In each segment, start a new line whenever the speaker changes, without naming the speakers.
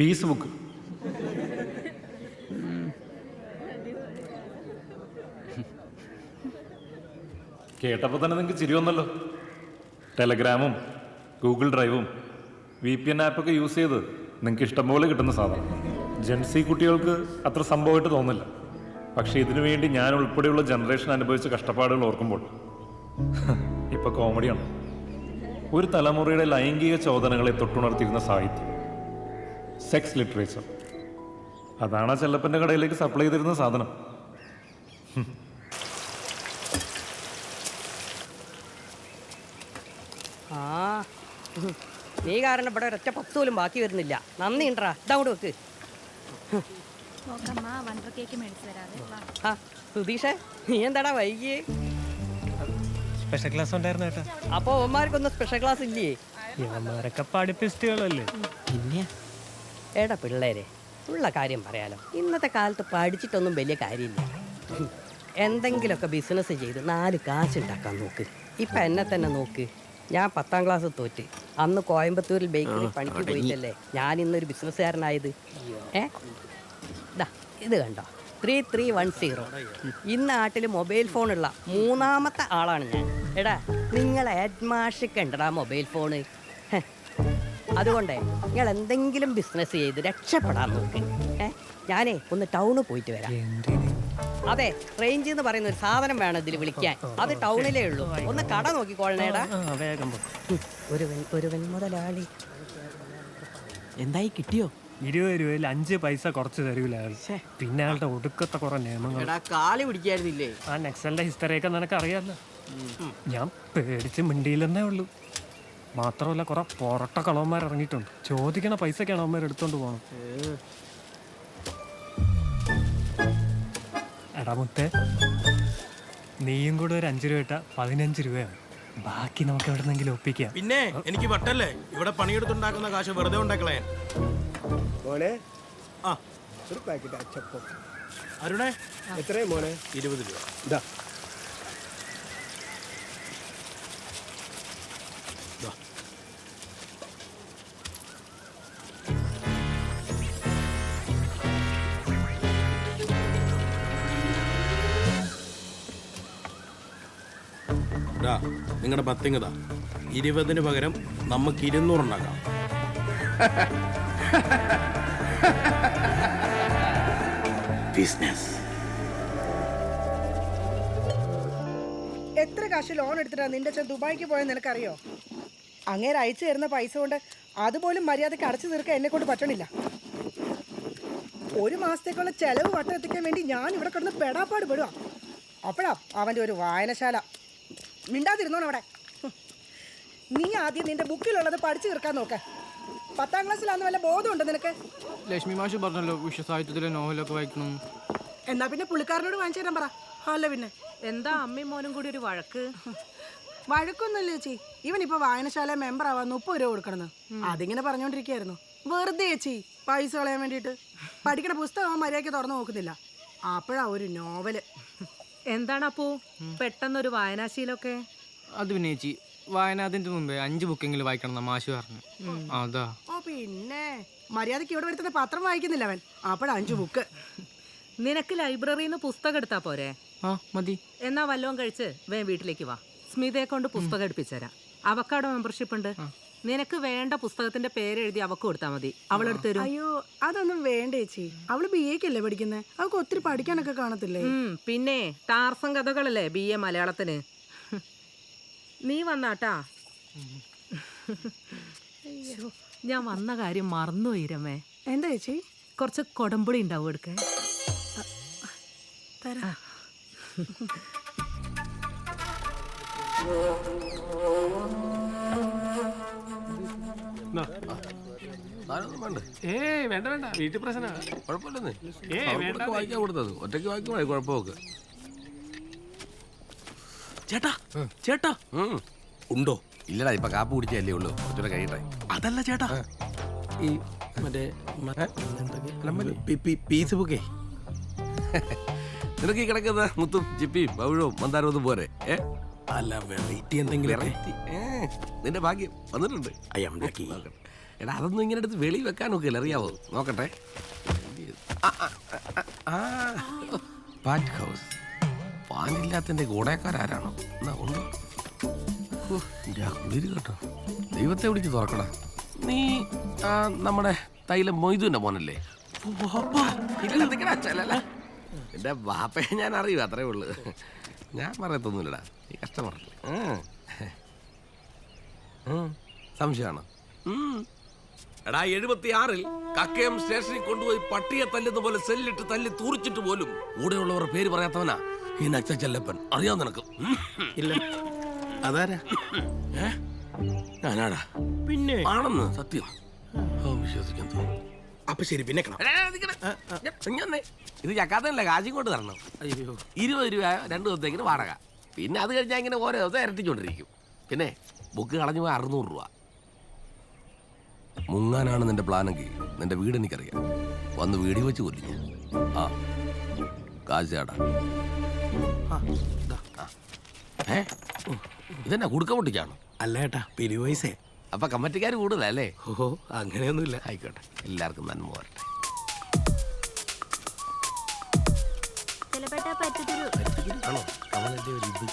Piece book കേട്ടപ്പോൾ തന്നെ നിങ്ങൾക്ക് ചിരി വന്നല്ലോ. ടെലഗ്രാമും ഗൂഗിൾ ഡ്രൈവും വി പി എൻ ആപ്പൊക്കെ യൂസ് ചെയ്ത് നിങ്ങൾക്ക് ഇഷ്ടംപോലെ കിട്ടുന്ന സാധനം. ജെൻസി കുട്ടികൾക്ക് അത്ര സംഭവമായിട്ട് തോന്നില്ല. പക്ഷേ ഇതിനു വേണ്ടി ഞാൻ ഉൾപ്പെടെയുള്ള ജനറേഷൻ അനുഭവിച്ച കഷ്ടപ്പാടുകൾ ഓർക്കുമ്പോൾ ഇപ്പൊ കോമഡിയാണ് ഒരു തലമുറയുടെ ലൈംഗിക ചോദനകളെ തൊട്ടുണർത്തിയിരുന്ന സാഹിത്യം. സെക്സ് ലിറ്ററേച്ചർ അതാണ് ആ ചെല്ലപ്പന്റെ കടയിലേക്ക് സപ്ലൈ ചെയ്തിരുന്ന സാധനം.
ആ. നീ കാരണം ഇവിടെ ഒരൊറ്റ പത്ത് പോലും ബാക്കി വരുന്നില്ല. നന്ദി ഉണ്ടറാ ഇതങ്ങോട്ട് വെക്ക്. ആ സുധീഷേ നീ എന്താടാ വൈകിയേ?
സ്പെഷ്യൽ ക്ലാസ് ഉണ്ടായിരുന്നു കേട്ടോ
അപ്പൊ അവന്മാർക്കൊന്നും സ്പെഷ്യൽ ക്ലാസ് ഇല്ലേ?
ഇവന്മാരൊക്കെ പഠിപ്പിസ്റ്റുകളല്ലേ?
പിന്നെ എടാ പിള്ളേരെ ഉള്ള കാര്യം പറയാലോ. ഇന്നത്തെ കാലത്ത് പഠിച്ചിട്ടൊന്നും വലിയ കാര്യമില്ല. എന്തെങ്കിലുമൊക്കെ ബിസിനസ് ചെയ്ത് നാല് കാശ് ഉണ്ടാക്കാൻ നോക്ക്. ഇപ്പം എന്നെ തന്നെ നോക്ക്. ഞാൻ പത്താം ക്ലാസ് തോറ്റ്. അന്ന് കോയമ്പത്തൂരിൽ ബേക്കറി പണിക്ക് പോയിട്ടല്ലേ? ഞാൻ ഇന്നൊരു ബിസിനസ്സുകാരനായത് ഏ? ഇത് കണ്ടോ? ത്രീ ത്രീ വൺ സീറോ ഈ നാട്ടിൽ മൊബൈൽ ഫോണുള്ള മൂന്നാമത്തെ ആളാണ് ഞാൻ. എടാ നിങ്ങളെ അഡ്മാഷിക്കണ്ടടാ മൊബൈൽ ഫോണ്. അതുകൊണ്ടേ നിങ്ങൾ എന്തെങ്കിലും ബിസിനസ് ചെയ്ത് രക്ഷപ്പെടാൻ നോക്ക്. ഏ? ഞാനേ ഒന്ന് ടൗണിൽ പോയിട്ട് വരാം. അതെ റേഞ്ച് എന്ന് പറയുന്ന ഒരു സാധനം വേണം ഇതിൽ വിളിക്കാൻ. അത് ടൗണിലേ ഉള്ളൂ. ഒന്ന് കട നോക്കിക്കോളണേടാ
വേഗം.
ഒരുവൻ ഒരുവൻ മുതലാളി. എന്തായി കിട്ടിയോ?
ഇരുപത് രൂപയിൽ അഞ്ച് പൈസ കുറച്ച് തരൂല പിന്നെ അയാളുടെ ഒടുക്കത്തെ കുറെ നിയമങ്ങൾ.
എടാ കാലി പിടിക്കായിരുന്നില്ലേ?
ആ നെക്സലിന്റെ ഹിസ്റ്ററിയൊക്കെ നിനക്ക് അറിയാമല്ലോ ഞാൻ പേടിച്ച് മിണ്ടിയില്ലെന്നേ ഉള്ളൂ. മാത്രമല്ല കുറെ പൊറട്ട കളവന്മാർ ഇറങ്ങിയിട്ടുണ്ട്. ചോദിക്കണ പൈസക്കാണ് അവന്മാർ എടുത്തോണ്ട് പോകണം എടാ മുത്തേ നീയും കൂടെ ഒരു അഞ്ച് രൂപ ഇട്ട പതിനഞ്ച് രൂപയാണ്. ബാക്കി നമുക്ക് എവിടെന്നെങ്കിലും ഒപ്പിക്കാം.
പിന്നെ എനിക്ക് വട്ടല്ലേ? ഇവിടെ പണിയെടുത്തുണ്ടാക്കുന്ന കാശ് വെറുതെ ഉണ്ടാക്കളേ
മോനെ
ആ.
ഒരു പാക്കറ്റ് അച്ചപ്പം.
അരുണേ
എത്രയും മോനെ?
ഇരുപത് രൂപ.
ഇതാ.
ഡാ നിങ്ങളുടെ പത്തിങ്ങതാ ഇരുപതിന് പകരം നമുക്ക് ഇരുന്നൂറുണ്ടാക്കാം ബിസിനസ്
എത്ര കാശ് ലോൺ എടുത്തിട്ടാ നിന്റെ അച്ഛൻ ദുബായിക്ക് പോയെന്ന് നിനക്കറിയോ? അങ്ങേര് അയച്ചു തരുന്ന പൈസ കൊണ്ട് അതുപോലും മര്യാദയ്ക്ക് അടച്ചു തീർക്കാൻ എന്നെ കൊണ്ട് പറ്റണില്ല. ഒരു മാസത്തേക്കുള്ള ചെലവ് വട്ടം എത്തിക്കാൻ വേണ്ടി ഞാൻ ഇവിടെ കിടന്ന് പെടാപ്പാട് പെടുക അപ്പോഴാ അവന്റെ ഒരു വായനശാല. മിണ്ടാതിരുന്നോണം അവിടെ. നീ ആദ്യം നിന്റെ ബുക്കിലുള്ളത് പഠിച്ചു തീർക്കാൻ നോക്ക. പത്താം ക്ലാസ്സിലാന്ന് വല്ല ബോധമുണ്ടോ നിനക്ക്?
ലക്ഷ്മി മാഷ് പറഞ്ഞല്ലോ വിശ്വസാഹിത്യത്തിലെ നോവലൊക്കെ വായിക്കണം.
എന്നാ പിന്നെ പുള്ളിക്കാരനോട് വാങ്ങിച്ചു തരാൻ പറ. അല്ല പിന്നെ.
എന്താ അമ്മയും മോനും കൂടി ഒരു വഴക്ക്?
വഴക്കൊന്നുമില്ല ചേച്ചി. ഇവൻ ഇപ്പൊ വായനശാല മെമ്പർ ആവാൻ മുപ്പത് രൂപ കൊടുക്കണമെന്ന് അതിങ്ങനെ പറഞ്ഞോണ്ടിരിക്കായിരുന്നു വെറുതെ ചേച്ചി പൈസ കളയാൻ വേണ്ടിയിട്ട്. പഠിക്കണ പുസ്തകം അവൻ മര്യാദയ്ക്ക് തുറന്നു നോക്കുന്നില്ല. അപ്പോഴാ ഒരു നോവൽ.
എന്താണ് അപ്പോ പെട്ടെന്നൊരു വായനാശീലൊക്കെ
അത് പിന്നെ ചേച്ചി വായനാതിന്റെ മുമ്പേ അഞ്ച് ബുക്കെങ്കിലും വായിക്കണം എന്നാ മാഷ് പറഞ്ഞു. അതാ.
ഓ പിന്നെ. മര്യാദയ്ക്ക് ഇവിടെ വരുത്തുന്ന പത്രം വായിക്കുന്നില്ല അവൻ. അപ്പോഴ അഞ്ചു ബുക്ക്.
നിനക്ക് ലൈബ്രറിയിൽ നിന്ന് പുസ്തകം എടുത്താ പോരെ?
ആ മതി.
എന്നാ വല്ലതും കഴിച്ച് വേ വീട്ടിലേക്ക് വാ. സ്മിതയെ കൊണ്ട് പുസ്തകം എടുപ്പിച്ചുതരാം. അവക്കാട് മെമ്പർഷിപ്പ് ഉണ്ട് നിനക്ക് വേണ്ട പുസ്തകത്തിന്റെ പേര് എഴുതി അവക്ക് കൊടുത്താൽ മതി. അവളെടുത്ത് തരും.
അയ്യോ അതൊന്നും വേണ്ട ചേച്ചി. അവൾ ബി എക്കല്ലേ പഠിക്കുന്നത് അവക്ക് ഒത്തിരി പഠിക്കാനൊക്കെ കാണത്തില്ലേ?
ഉം, പിന്നെ ടാർസം കഥകളല്ലേ ബി എ മലയാളത്തിന്? നീ വന്നാട്ടാ. അയ്യോ, ഞാൻ വന്ന കാര്യം മറന്നുപോയി രമേ.
എന്താ ചേച്ചി?
കുറച്ച് കൊടമ്പുളി ഉണ്ടാവും എടുക്കേ
തരാം.
ഏയ് വേണ്ട. വേണ്ട വീട്ടിൽ പ്രശ്നമാണ്.
കുഴപ്പമില്ലെന്നേ.
ഏയ് വേണ്ട
വായിക്കാൻ കൊടുത്തത്. ഒറ്റയ്ക്ക് വായിക്കുമ്പോൾ കുഴപ്പമൊക്കെ.
ചേട്ടാ ചേട്ടാ. ഉണ്ടോ?
ഇല്ലടാ ഇപ്പൊ കാപ്പ് കുടിച്ചല്ലേ ഉള്ളൂ. കുറച്ചുകൂടെ കഴിയട്ടെ.
അതല്ല ചേട്ടാ. ഈ മറ്റേ പീസ് ബുക്കേ.
നിനക്ക് ഈ കിടക്കുന്ന മുത്തും ചിപ്പിയും പവിഴവും മന്ദാരവും പോരെ? ഏ?
അല്ല വെറൈറ്റി എന്തെങ്കിലും
വെറൈറ്റി നിന്റെ ഭാഗ്യം വന്നിട്ടുണ്ട്.
അയ്യ
നോക്കട്ടെ. എടാ അതൊന്നും ഇങ്ങനെ എടുത്ത് വെളി വെക്കാൻ നോക്കില്ല അറിയാവോ? നോക്കട്ടെ. പാറ്റ് ഹൗസ് പാനില്ലാത്തതിന്റെ ഗുണക്കാരാരാണോ എന്നാ ഉണ്ട്? കുളിര് കേട്ടോ. ദൈവത്തെ വിളിച്ച് തുറക്കടാ. നീ നമ്മുടെ തൈലം മൊയ്തുവിന്റെ മോനല്ലേ. എന്റെ ബാപ്പയെ ഞാൻ അറിയൂ അത്രേ ഉള്ളു. ഞാൻ പറയത്തൊന്നുമില്ലടാ. ഈ കസ്റ്റമർ സംശയമാണ്? എടാ എഴുപത്തി ആറിൽ കക്കയം സ്റ്റേഷനിൽ കൊണ്ടുപോയി പട്ടിയെ തല്ലുന്ന പോലെ സെല്ലിട്ട് തല്ലി തൂറിച്ചിട്ട് പോലും കൂടെയുള്ളവർ പേര് പറയാത്തവനാ ഈ നച്ച ചെല്ലപ്പൻ. അറിയാൻ നിനക്ക്.
ഇല്ല. അതാരാ?
ഞാനാടാ.
പിന്നെ?
ആണെന്ന് സത്യം. വിശ്വസിക്കാൻ തോന്നുന്നു
അപ്പൊ ശരി പിന്നെ.
ഇത് ചക്കാത്തല്ല കാശി കൊണ്ട് തരണം.
അയ്യോ.
ഇരുപത് രൂപ രണ്ട് ദിവസത്തേക്കിന് വാടക. പിന്നെ അത് കഴിഞ്ഞാൽ ഇങ്ങനെ ഓരോ ദിവസം ഇരട്ടിച്ചോണ്ടിരിക്കും. പിന്നെ ബുക്ക് കളഞ്ഞു പോയി അറുന്നൂറ് രൂപ. മുങ്ങാനാണ് നിന്റെ പ്ലാനെങ്കിൽ നിന്റെ വീട് എനിക്കറിയാം. വന്ന് വീടി വെച്ച് കൊല്ലിഞ്ഞു ആ. കാശാടാ ഇതെന്നാ കുടുക്ക പൊട്ടിക്കാണോ?
അല്ല ഏട്ടാ പിരിവ് പൈസേ
അപ്പൊ കമ്മറ്റിക്കാർ കൂടുതലല്ലേ
ഓഹോ അങ്ങനെയൊന്നുമില്ല.
ആയിക്കോട്ടെ എല്ലാവർക്കും നന്മ വരട്ടെ
കുരുമുളകെടുക്കോ
ആണോ കമലിന്റെ ഒരു ഇത്.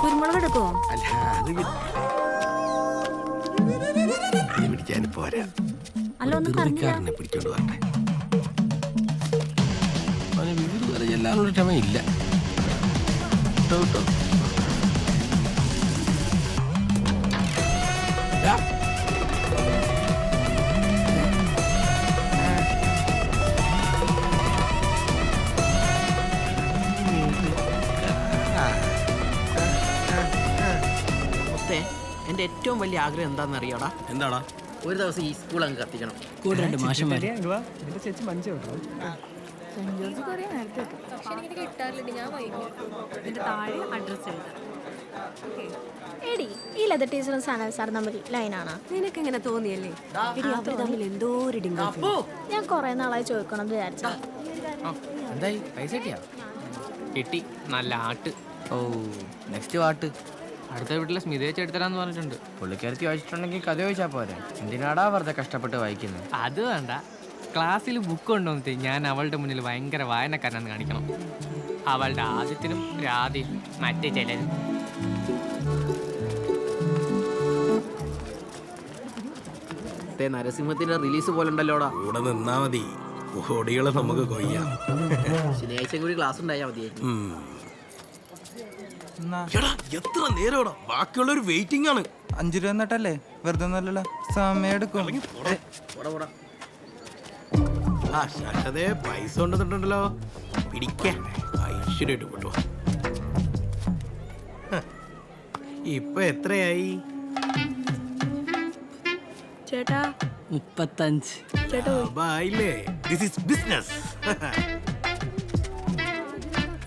കുരുമുളക് എടുക്കുമോ
അല്ല അത് പിടിക്കാൻ പോരാ.
അല്ല ഒന്നും പറഞ്ഞില്ല.
ധൃതിക്കാരനെ പിടിച്ചോണ്ട് വരട്ടെ. അവന് വീട് വരെ ചെല്ലാനുള്ള ക്ഷമയില്ല. കേട്ടോ, കേട്ടോ. ദാ.
എന്റെ ഏറ്റവും വലിയ ആഗ്രഹം എന്താണെന്ന് അറിയാടാ
എന്താടാ?
ഒരു ദിവസം ഈ സ്കൂൾ അങ്ങ് കത്തിക്കണം.
എന്റെ ചേച്ചി മഞ്ചോ
ഇതിന്റെ താഴെ അഡ്രസ് എഴുതാം.
എടി ഈ ലെതർ ടീച്ചറും സനൽ തമ്മിൽ ലൈനാണ്
നിനക്ക് എങ്ങനെ തോന്നിയല്ലേ? എടി അവർ തമ്മിൽ എന്തോ ഒരു ഡിങ്ക്
ഞാൻ കുറെ നാളായി ചോദിക്കണം എന്ന് വിചാരിച്ചു
എന്തായി? പൈസ കിട്ടിയാ? കിട്ടി. നല്ല ആട്ട്.
ഓ നെക്സ്റ്റ് പാട്ട്
അടുത്ത വീട്ടിലെ സ്മിതയെ ചെടുത്തരാന്ന് പറഞ്ഞിട്ടുണ്ട്.
പുള്ളിക്കാരത്തി വായിച്ചിട്ടുണ്ടെങ്കിൽ കഥ ചോദിച്ചാൽ പോരെ. എന്തിനാടാ വെറുതെ കഷ്ടപ്പെട്ട് വായിക്കുന്നത്
അത് വേണ്ട. ക്ലാസ്സിൽ ബുക്ക് കൊണ്ടുവന്നിട്ട് ഞാൻ അവളുടെ മുന്നിൽ ഭയങ്കര വായനക്കാരനാന്ന് കാണിക്കണം. അവളുടെ ആദ്യത്തിനും രാതി മറ്റേ ചിലരും.
നരസിംഹത്തിന്റെ റിലീസ് പോലെ ഉണ്ടല്ലോടാ.
കൂടെ നിന്നാ മതി. ഓടികളെ നമുക്ക് കൊയ്യാം.
ശനിയാഴ്ച കൂടി ക്ലാസ് ഉണ്ടായാൽ മതിയായിരുന്നു.
എടാ എത്ര നേരമാടാ? ബാക്കിയുള്ള ഒരു വെയിറ്റിംഗ് ആണ്.
അഞ്ചു രൂപ എന്നിട്ടല്ലേ വെറുതെ ഒന്നല്ലല്ലോ സമയം എടുക്കും.
പോടാ. പോടാ
ആ ശാശ്വതേ പൈസ കൊണ്ടുവന്നിട്ടുണ്ടല്ലോ. പിടിക്കാൻ ഐശ്വര്യമായിട്ട് കൊണ്ടുപോ ഇപ്പൊ എത്രയായി?
ചേട്ടാ.
മുപ്പത്തഞ്ച്.
ദിസ് ഈസ് ബിസിനസ്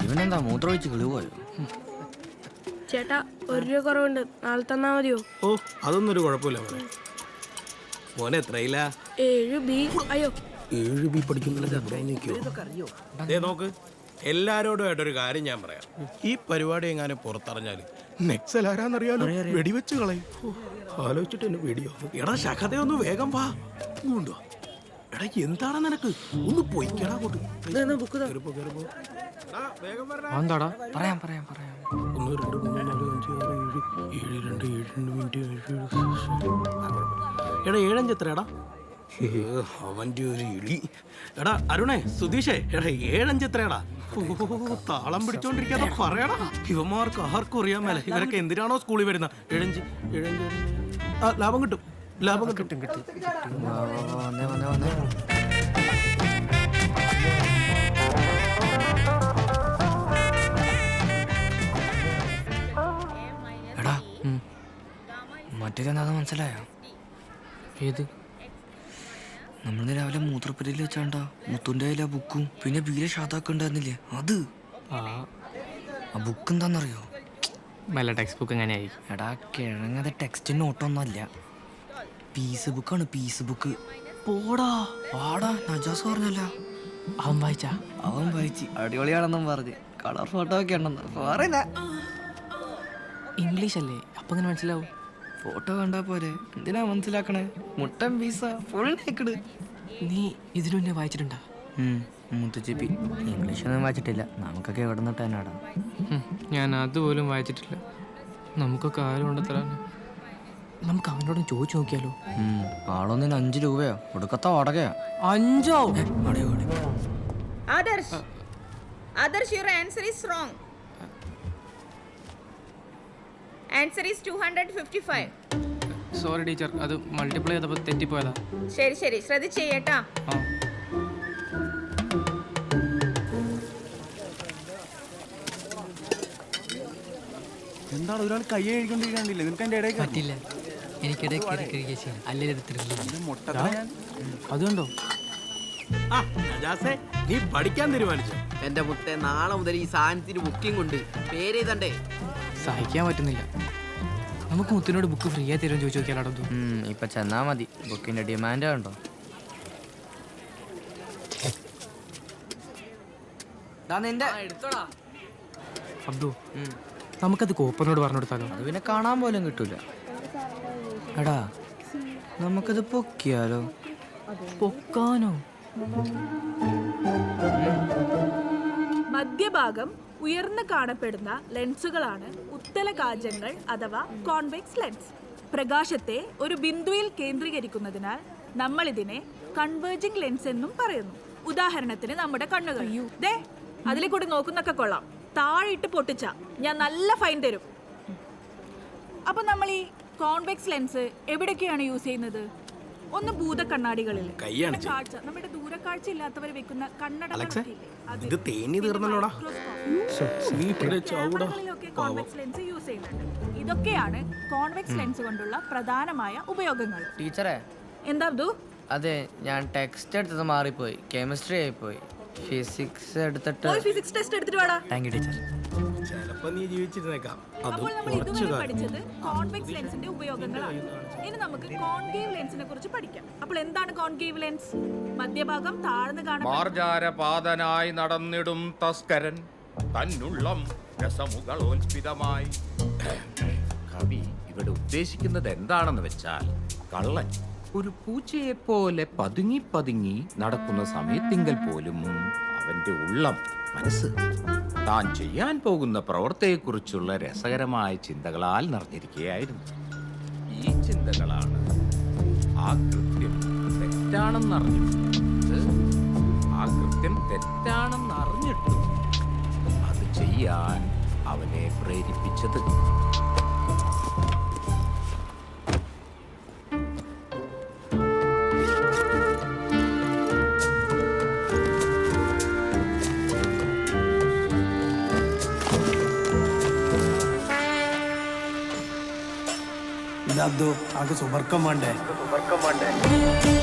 ഇവനെന്താ മൂത്രമൊഴിച്ച് കിളിപോയോ
ചേട്ടാ ഒരു രൂപ കുറവുണ്ട്. നാളെ തന്നാ മതിയോ?
ഓ അതൊന്നും ഒരു കുഴപ്പമില്ല മോനെ മോനെ എത്രയില്ല
ഏഴ് ബി. അയ്യോ.
ഏഴ് ബി പഠിക്കുന്നില്ല ദേ നോക്ക്. എല്ലാരോടുമായിട്ടൊരു കാര്യം ഞാൻ പറയാം. ഈ പരിപാടി എങ്ങാനും പുറത്തറിഞ്ഞാൽ നെക്സൽ ആരാന്നറിയാലോ? വെടിവെച്ച് കളയും. ആലോചിച്ചിട്ട് എന്നെ വെടിയോ? എടാ ശഖതേ ഒന്ന് വേഗം വാ. ഇങ്ങോട്ടോ എടാ എന്താണ് നിനക്ക്? ഒന്ന് പൊയ്ക്കടാ.
എന്താടാ പറയാം പറയാം പറയാം.
ഒന്ന് രണ്ട് മൂന്ന് നാല് അഞ്ച് ആറ് ഏഴ് ഏഴ് രണ്ട് ഏഴ് രണ്ട് മിനിറ്റ് ഏഴ്. എടാ? ഏഴഞ്ച് എത്രയാടാ ഏ, അവന്റെ ഒരു ഇളി. എടാ അരുണേ സുധീഷേ എടാ ഏഴഞ്ച് എത്രയാടാ? താളം പിടിച്ചോണ്ടിരിക്കാതെ പറയടാ. ഇവന്മാർക്ക് ആർക്കും അറിയാൻ മേലെ. ഇവരൊക്കെ എന്തിനാണോ സ്കൂളിൽ വരുന്നത്? ഏഴഞ്ച് ഏഴഞ്ച്. ഏഴഞ്ച്. ആ ലാഭം കിട്ടും. ലാഭം കിട്ടും. കിട്ടും
മറ്റേതെന്താ മനസ്സിലായോ?
ഏത്?
നമ്മൾ രാവിലെ മൂത്രപ്പുരയിൽ വെച്ചാണ്ടാ. മുത്തുന്റെ കയ്യിലെ ബുക്കും. പിന്നെ ബീരെ ഷാത്താക്ക് ഉണ്ടായിരുന്നില്ലേ അത്?
ആ.
ബുക്ക് എന്താണെന്നറിയോ
നല്ല ടെക്സ്റ്റ് ബുക്ക് എങ്ങനെയായി?
എടാ കിഴങ്ങത് ടെക്സ്റ്റ് നോട്ടൊന്നുമല്ല പീസ് ബുക്കാണ് പീസ് ബുക്ക് പോടാ വാടാ നജാസ് പറഞ്ഞല്ല.
അവൻ വായിച്ചാ?
അവൻ വായിച്ച്. അടിപൊളിയാണെന്നും പറഞ്ഞ്. കളർ ഫോട്ടോ ഒക്കെ ഉണ്ടെന്ന്. പറയില്ല?
ഇംഗ്ലീഷ് അല്ലേ അപ്പൊ അങ്ങനെ മനസ്സിലാവും.
ഫോട്ടോ കണ്ടാ പോരെ. എന്തിനാ മനസ്സിലാക്കണേ? മുട്ടൻ പീസ ഫുൾ നേക്കട്
നീ ഇതിനു മുന്നേ വായിച്ചിട്ടുണ്ടാ?
മുത്തുച്ചിപ്പി. ഇംഗ്ലീഷൊന്നും വായിച്ചിട്ടില്ല. നമുക്കൊക്കെ എവിടെ നിന്നിട്ട് തന്നെ ഇടാം
ഞാൻ അതുപോലും വായിച്ചിട്ടില്ല. നമുക്കൊക്കെ ആരും ഉണ്ടെത്തലാണ് നമുക്ക് അവനോടും ചോദിച്ചു നോക്കിയാലോ?
ആളൊന്നിന് അഞ്ചു രൂപയോ? ഒടുക്കത്ത വാടകയാ.
അഞ്ചോ?
Adarsh Adarsh your answer is wrong answer is two hundred fifty five
sorry teacher അത് മൾട്ടിപ്ലൈ ചെയ്തപ്പോൾ തെറ്റിപ്പോയതാ.
ശരി ശരി. ശ്രദ്ധിച്ച് ചെയ്യട്ടാ.
ആ.
എന്താണ് ഒരാൾ കൈ കഴിക്കൊണ്ടിരിക്കണ്ടില്ലേ നിനക്ക് എന്റെ ഇടയിൽ
പറ്റില്ല. എനിക്കിടെ കയറി കഴിക്കുക ചെയ്യാം അല്ലെങ്കിൽ ഇത് തരില്ല
മുട്ട
അതുകൊണ്ടോ?
ആ നജാസേ നീ പഠിക്കാൻ തീരുമാനിച്ചു?
എന്റെ മുത്തെ നാളെ മുതൽ ഈ സാധനത്തിന് ബുക്കിംഗ് ഉണ്ട്. പേര് എഴുതണ്ടേ?
സഹിക്കാൻ പറ്റുന്നില്ല. നമുക്ക് മുത്തിനോട് ബുക്ക് ഫ്രീ ആയി തരുമെന്ന് ചോദിച്ചു നോക്കിയാലോ
ഇപ്പൊ ചെന്നാ മതി. ബുക്കിന്റെ ഡിമാൻഡ് ഉണ്ടോ
അബ്ദു നമുക്കത് കോപ്പറിനോട് പറഞ്ഞു കൊടുത്താലോ
അത് പിന്നെ കാണാൻ പോലും കിട്ടൂല. എടാ നമുക്കത് പൊക്കിയാലോ?
പൊക്കാനോ?
മധ്യഭാഗം ഉയർന്നു കാണപ്പെടുന്ന ലെൻസുകളാണ് ഉത്തല കാജങ്ങൾ അഥവാ കോൺവെക്സ് ലെൻസ്. പ്രകാശത്തെ ഒരു ബിന്ദുവിൽ കേന്ദ്രീകരിക്കുന്നതിനാൽ നമ്മൾ ഇതിനെ കൺവേർജിംഗ് ലെൻസ് എന്നും പറയുന്നു. ഉദാഹരണത്തിന് നമ്മുടെ കണ്ണുകൾ. ദേ അതിലെ കൂടി നോക്കുന്നൊക്കെ കൊള്ളാം. താഴെയിട്ട് ഇട്ട് പൊട്ടിച്ച ഞാൻ നല്ല ഫൈൻ തരും. അപ്പൊ നമ്മൾ ഈ കോൺവെക്സ് ലെൻസ് എവിടെയൊക്കെയാണ് യൂസ് ചെയ്യുന്നത്? ഒന്ന് ഭൂത കണ്ണാടികളിൽ കാഴ്ച നമ്മുടെ ദൂരക്കാഴ്ച ഇല്ലാത്തവർ വെക്കുന്ന കണ്ണട.
ഇത് തേഞ്ഞു തീർന്നല്ലോടാ. നീ ഇവിടെ ചവിടാ.
കോൺവെക്സ് ലെൻസ് യൂസ് ചെയ്യുന്നുണ്ട്. ഇതൊക്കെയാണ് കോൺവെക്സ് ലെൻസ് കൊണ്ടുള്ള പ്രധാനമായ ഉപയോഗങ്ങൾ.
ടീച്ചറെ.
എന്താ അബ്ദു?
അതെ ഞാൻ ടെക്സ്റ്റ് എടുത്തത് മാറിപ്പോയി. കെമിസ്ട്രി ആയിപ്പോയി. ഫിസിക്സ് എടുത്തിട്ട്
ഫിസിക്സ് ടെസ്റ്റ് എടുത്തിട്ട് വേണം
താങ്ക് യു ടീച്ചർ.
ചിലപ്പോ നീ ജീവിച്ചിരുന്നേക്കാം. അത്
അപ്പോൾ നമ്മൾ
കുറച്ച്
ഇതുവരെ
കാലം.
പഠിച്ചത് കോൺവെക്സ് ലെൻസിന്റെ ഉപയോഗങ്ങളാണ്. ഇനി നമുക്ക് കോൺകേവ് ലെൻസിനെ കുറിച്ച് പഠിക്കാം. അപ്പോൾ എന്താണ് കോൺകേവ് ലെൻസ് മധ്യഭാഗം താഴ്ന്നു
മാർജാരപാതനായി നടന്നിടും തസ്കരൻ. തന്നുള്ളം രസമുകളോൽപിതമായി കവി ഇവിടെ ഉദ്ദേശിക്കുന്നത് എന്താണെന്ന് വെച്ചാൽ കള്ളൻ ഒരു പൂച്ചയെ പോലെ പതുങ്ങി പതുങ്ങി നടക്കുന്ന സമയത്തിങ്കൽ പോലും അവന്റെ ഉള്ളം മനസ്സ് താൻ ചെയ്യാൻ പോകുന്ന പ്രവൃത്തിയെക്കുറിച്ചുള്ള രസകരമായ ചിന്തകളാൽ നിറഞ്ഞിരിക്കുകയായിരുന്നു. ഈ ചിന്തകളാണ് ആ കൃത്യം തെറ്റാണെന്നറിഞ്ഞിട്ട് ആ കൃത്യം തെറ്റാണെന്ന് അറിഞ്ഞിട്ടും അത് ചെയ്യാൻ അവനെ പ്രേരിപ്പിച്ചത്.
ഇതോ ആകെ സുബർക്കം വേണ്ടേ?
ദാ,